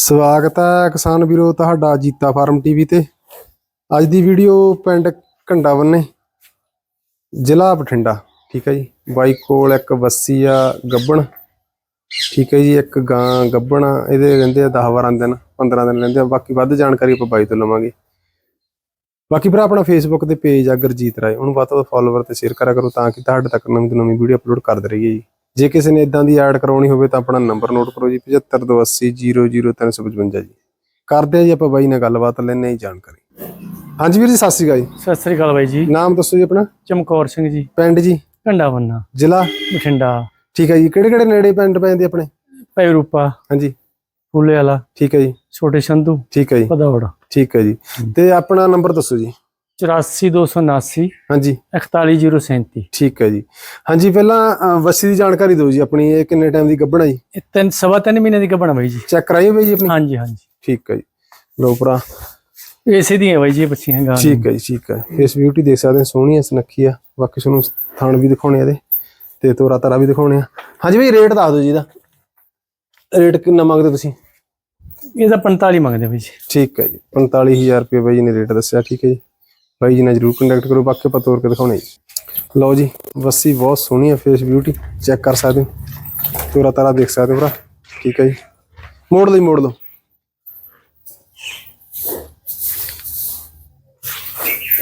ਸਵਾਗਤ ਹੈ ਕਿਸਾਨ ਵੀਰੋ ਤੁਹਾਡਾ ਜੀਤਾ ਫਾਰਮ ਟੀਵੀ ਤੇ। ਅੱਜ ਦੀ ਵੀਡੀਓ ਪਿੰਡ ਘੰਡਾ ਬੰਨੇ ਜ਼ਿਲ੍ਹਾ ਬਠਿੰਡਾ ਠੀਕ ਹੈ ਜੀ। ਬਾਈ ਕੋਲ ਇੱਕ ਬੱਸੀ ਆ ਗੱਬਣ ਠੀਕ ਹੈ ਜੀ ਇੱਕ ਗਾਂ ਗੱਬਣ ਆ, ਇਹਦੇ ਰਹਿੰਦੇ ਆ 10 12 ਦਿਨ 15 ਦਿਨ ਰਹਿੰਦੇ ਆ। ਬਾਕੀ ਵੱਧ ਜਾਣਕਾਰੀ ਆਪਾਂ ਬਾਈ ਤੋਂ ਲਵਾਂਗੇ। ਬਾਕੀ ਭਰਾ ਆਪਣਾ ਫੇਸਬੁੱਕ ਤੇ ਪੇਜ ਆ ਗੁਰਜੀਤ ਰਾਏ ਉਹਨੂੰ ਵੱਧ ਤੋਂ ਵੱਧ ਫਾਲੋਵਰ ਤੇ ਸ਼ੇਅਰ ਕਰਿਆ ਕਰੋ ਤਾਂ ਕਿ ਤੁਹਾਡੇ ਤੱਕ ਨਵੀਂ ਤੋਂ ਨਵੀਂ ਵੀਡੀਓ ਅਪਲੋਡ ਕਰਦੇ ਰਹੀਏ ਜੀ। ਜੇ ਕਿਸੇ ਨੇ ਇਦਾਂ ਦੀ ਐਡ ਕਰਾਉਣੀ ਹੋਵੇ ਤਾਂ ਆਪਣਾ ਨੰਬਰ ਨੋਟ ਕਰੋ ਜੀ 7528000355 ਜੀ। ਕਰਦੇ ਆ ਜੀ ਆਪਾਂ ਬਾਈ ਨਾਲ ਗੱਲਬਾਤ ਲੈਣੇ ਹੀ ਜਾਣਕਾਰੀ। ਹਾਂਜੀ ਵੀਰ ਜੀ ਸਤਿ ਸ਼੍ਰੀ ਅਕਾਲ ਜੀ। ਸਤਿ ਸ੍ਰੀ ਅਕਾਲ ਬਾਈ ਜੀ। ਨਾਮ ਦੱਸੋ ਜੀ ਆਪਣਾ? ਚਮਕੌਰ ਸਿੰਘ ਜੀ। ਪਿੰਡ ਜੀ? ਘੰਡਾ ਬੰਨਾ। ਜ਼ਿਲ੍ਹਾ? ਬਠਿੰਡਾ। ਠੀਕ ਹੈ ਜੀ ਕਿਹੜੇ ਕਿਹੜੇ ਨੇੜੇ ਪਿੰਡ ਪੈਂਦੇ ਆਪਣੇ? ਪੈਰੂਪਾ ਹਾਂਜੀ। ਫੁੱਲੇ ਵਾਲਾ। ਠੀਕ ਹੈ ਜੀ। ਛੋਟੇ ਸੰਧੂ। ਠੀਕ ਹੈ ਜੀ। ਪਦੌੜ ਠੀਕ ਹੈ ਜੀ। ਤੇ ਆਪਣਾ ਨੰਬਰ ਦੱਸੋ ਜੀ। 84279 ਹਾਂਜੀ। 41037 ਠੀਕ ਹੈ ਜੀ। ਹਾਂਜੀ ਪਹਿਲਾਂ ਅ, ਵੱਛੀ ਦੀ ਜਾਣਕਾਰੀ ਦਿਓ ਜੀ ਆਪਣੀ ਇਹ ਕਿੰਨੇ ਟਾਈਮ ਦੀ ਗੱਭਣ ਹੈ ਜੀ? ਇਹ ਤਿੰਨ ਸਵਾ ਤਿੰਨ ਮਹੀਨੇ ਦੀ ਗੱਭਣ ਬਾਈ ਜੀ। ਚੈੱਕ ਕਰਾਈ ਹੋਈ ਜੀ ਆਪਣੀ? ਹਾਂਜੀ ਹਾਂਜੀ। ਠੀਕ ਹੈ ਜੀ। ਲੋ ਭਰਾ। ਇਸੇ ਦੀਆਂ ਬਾਈ ਜੀ ਇਹ ਬੱਚੀਆਂ ਗਾਂ ਠੀਕ ਹੈ ਜੀ ਠੀਕ ਹੈ। ਫੇਸ ਬਿਊਟੀ ਦੇਖ ਸਕਦੇ ਹੋ ਸੋਹਣੀ ਹੈ ਸੁਨੱਖੀ ਆ ਬਾਕੀ ਤੁਹਾਨੂੰ ਥਣ ਵੀ ਦਿਖਾਉਣੇ ਆ ਇਹਦੇ ਤੇ ਤੋਰਾ ਤਾਰਾ ਵੀ ਦਿਖਾਉਣੇ ਆ। ਹਾਂਜੀ ਬਈ ਰੇਟ ਦੱਸ ਦਿਓ ਜੀ ਇਹਦਾ। ਰੇਟ ਕਿੰਨਾ ਮੰਗਦੇ ਤੁਸੀਂ? ਇਹਦਾ 45 ਮੰਗਦੇ ਬਾਈ ਜੀ। ਠੀਕ ਹੈ ਜੀ 45000 ਰੁਪਏ ਬਾਈ ਜੀ ਨੇ ਰੇਟ ਦੱਸਿਆ ਠੀਕ ਹੈ ਜੀ। ਬਾਈ ਜੀ ਨਾਲ ਜਰੂਰ ਕੰਟੈਕਟ ਕਰੋ, ਬਾਕੀ ਆਪਾਂ ਤੋਰ ਕੇ ਦਿਖਾਉਣੇ ਜੀ। ਲਓ ਜੀ, ਵੱਸੀ ਬਹੁਤ ਸੋਹਣੀ ਹੈ ਫੇਸ ਬਿਊਟੀ ਚੈੱਕ ਕਰ ਸਕਦੇ ਹੋ। ਤੋਰਾ ਤਾਰਾ ਦੇਖ ਸਕਦੇ ਹੋ ਭਰਾ, ਠੀਕ ਹੈ ਜੀ। ਮੋੜ ਲਈ ਮੋੜ ਲਓ।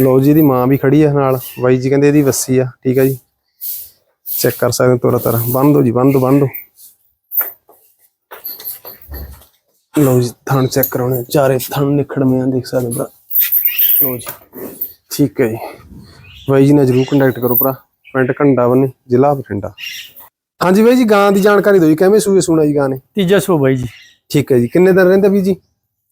ਲਓ ਜੀ ਦੀ ਮਾਂ ਵੀ ਖੜੀ ਹੈ ਨਾਲ, ਬਾਈ ਜੀ ਕਹਿੰਦੇ ਇਹਦੀ ਵੱਸੀ ਆ, ਠੀਕ ਹੈ ਜੀ। ਚੈੱਕ ਕਰ ਸਕਦੇ ਹੋ ਤੋਰਾ ਤਾਰਾ ਬੰਦ ਦੋ ਜੀ ਬੰਦ ਦਿਓ ਬੰਦ ਦੋ। ਲਓ ਜੀ, ਥਣ ਚੈੱਕ ਕਰਾਉਣੇ ਚਾਰੇ ਥਣ ਨਿਖੜਵੇਂ ਆ, ਦੇਖ ਸਕਦੇ ਹੋ ਭਰਾ। ਲਓ ਜੀ। ਠੀਕ ਹੈ ਜੀ। ਬਾਈ ਜੀ ਨਾਲ ਜਰੂਰ ਕੰਟੈਕਟ ਕਰੋ ਭਰਾ। ਪਿੰਡ ਘੰਡਾ ਬੰਨੇ ਜ਼ਿਲ੍ਹਾ ਬਠਿੰਡਾ। ਹਾਂਜੀ ਬਾਈ ਜੀ ਗਾਂ ਦੀ ਜਾਣਕਾਰੀ ਦਿਓ ਜੀ ਕਿਵੇਂ ਸੂਏ ਸੂਣਾ ਜੀ ਗਾਂ ਨੇ? ਤੀਜਾ ਸੋ ਬਾਈ ਜੀ। ਠੀਕ ਹੈ ਜੀ ਕਿੰਨੇ ਦਿਨ ਰਹਿੰਦੇ ਵੀ ਜੀ?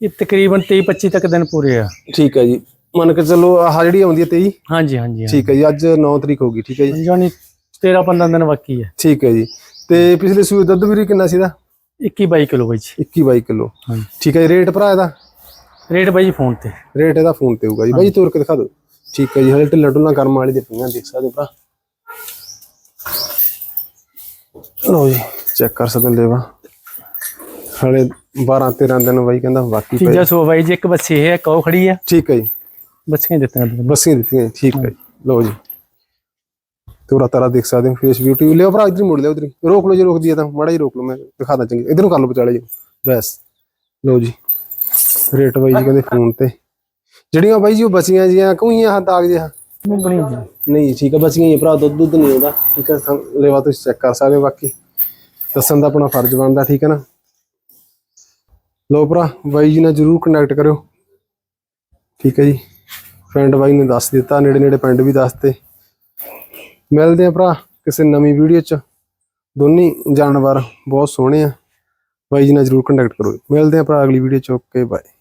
ਇਹ ਤਕਰੀਬਨ 23 25 ਤੱਕ ਦਿਨ ਪੂਰੇ ਆ। ਠੀਕ ਹੈ ਜੀ। ਮੰਨ ਕੇ ਚੱਲੋ ਆਹ ਜਿਹੜੀ ਆਉਂਦੀ ਹੈ 23 ਹਾਂਜੀ ਹਾਂਜੀ ਠੀਕ ਹੈ ਜੀ ਅੱਜ 9 ਤਰੀਕ ਹੋ ਗਈ ਠੀਕ ਹੈ ਜੀ। ਜਾਨੀ 13 15 ਦਿਨ ਬਾਕੀ ਹੈ ਠੀਕ ਹੈ ਜੀ। ਤੇ ਪਿਛਲੇ ਸੂਏ ਦੁੱਧ ਵੀਰੇ ਕਿੰਨਾ ਸੀ ਦਾ 21 22 ਕਿਲੋ ਬਾਈ ਜੀ। 21 22 ਕਿਲੋ। ਠੀਕ ਹੈ ਜੀ ਰੇਟ ਭਰਾ ਇਹਦਾ? ਰੇਟ ਬਾਈ ਜੀ ਫੋਨ ਤੇ। ਰੇਟ ਇਹਦਾ ਫੋਨ ਤੇ ਹੋਊਗਾ ਜੀ। ਬਾਈ ਤੋਰ ਕੇ ਦਿਖਾ ਦਿਓ। ਠੀਕ ਹੈ ਜੀ ਹਲੇ ਢਿੱਲਾ ਢੁੱਲਾ ਕਰਮ ਵਾਲੀ ਦੇ ਪਈਆਂ ਦੇਖ ਸਕਦੇ ਹੋ ਭਰਾ। ਲਓ ਜੀ ਚੈੱਕ ਕਰ ਸਕਦੇ ਹੋ ਲੇਵਾ। ਹਲੇ 12 13 ਦਿਨ ਬਾਈ ਕਹਿੰਦਾ ਬਾਕੀ ਪਏ। ਤੀਜਾ ਸੋ ਬਾਈ ਜੀ ਇੱਕ ਬੱਚੀ ਹੈ ਕਹੋ ਖੜੀ ਆ। ਠੀਕ ਹੈ ਜੀ। ਬੱਚੀਆਂ ਦਿੱਤੀਆਂ। ਬੱਸੀਆਂ ਦਿੱਤੀਆਂ ਠੀਕ ਹੈ ਲਓ ਜੀ। ਤੋਰਾ ਤਾਰਾ ਦੇਖ ਸਕਦੇ ਹੋ ਫੇਸ ਬਿਊਟੀ ਲਿਓ ਭਰਾ ਇਧਰ ਮੁੜ ਲਿਓ ਇਧਰ। ਰੋਕ ਲਓ ਜੇ ਰੋਕਦੀ ਹੈ ਤਾਂ ਮਾੜਾ ਹੀ ਰੋਕ ਲਓ ਮੈਂ ਦਿਖਾਦਾ ਚੰਗੀ। ਇਧਰ ਕਰ ਲਓ ਵਿਚਾਲੇ ਜੀ। ਬਸ। ਲਓ ਜੀ। ਰੇਟ ਬਾਈ ਜੀ ਕਹਿੰਦੇ ਫੋਨ ਤੇ। ਜਿਹੜੀਆਂ ਬਾਈ ਜੀ ਉਹ ਬਚੀਆਂ ਜੀਆਂ ਕੂਈਆਂ ਹਾਂ ਦਾਗ ਜਿਹਾ ਜੀ ਨਹੀਂ ਠੀਕ ਹੈ ਬਚੀਆਂ ਹੀ ਭਰਾ ਦੁੱਧ ਦੁੱਧ ਨਹੀਂ ਆਉਂਦਾ ਠੀਕ ਹੈ ਲੇਵਾ ਤੁਸੀਂ ਚੈੱਕ ਕਰ ਸਕਦੇ ਹੋ ਬਾਕੀ। ਦੱਸਣ ਦਾ ਆਪਣਾ ਫਰਜ਼ ਬਣਦਾ ਠੀਕ ਹੈ ਨਾ? ਲੋ ਭਰਾ ਬਾਈ ਜੀ ਨਾਲ ਜਰੂਰ ਕੰਟੈਕਟ ਕਰਿਓ। ਠੀਕ ਹੈ ਜੀ। ਫਰੈਂਡ ਬਾਈ ਨੇ ਦੱਸ ਦਿੱਤਾ ਨੇੜੇ ਨੇੜੇ ਪਿੰਡ ਵੀ ਦੱਸਤੇ ਮਿਲਦੇ ਆ ਭਰਾ ਕਿਸੇ ਨਵੀਂ ਵੀਡੀਓ ਚ। ਦੋਨੇ ਜਾਨਵਰ ਬਹੁਤ ਸੋਹਣੇ ਆ। ਬਾਈ ਜੀ ਨਾਲ ਜਰੂਰ ਕੰਟੈਕਟ ਕਰੋ ਮਿਲਦੇ ਆ ਭਰਾ ਅਗਲੀ ਵੀਡੀਓ ਚ। Okay bye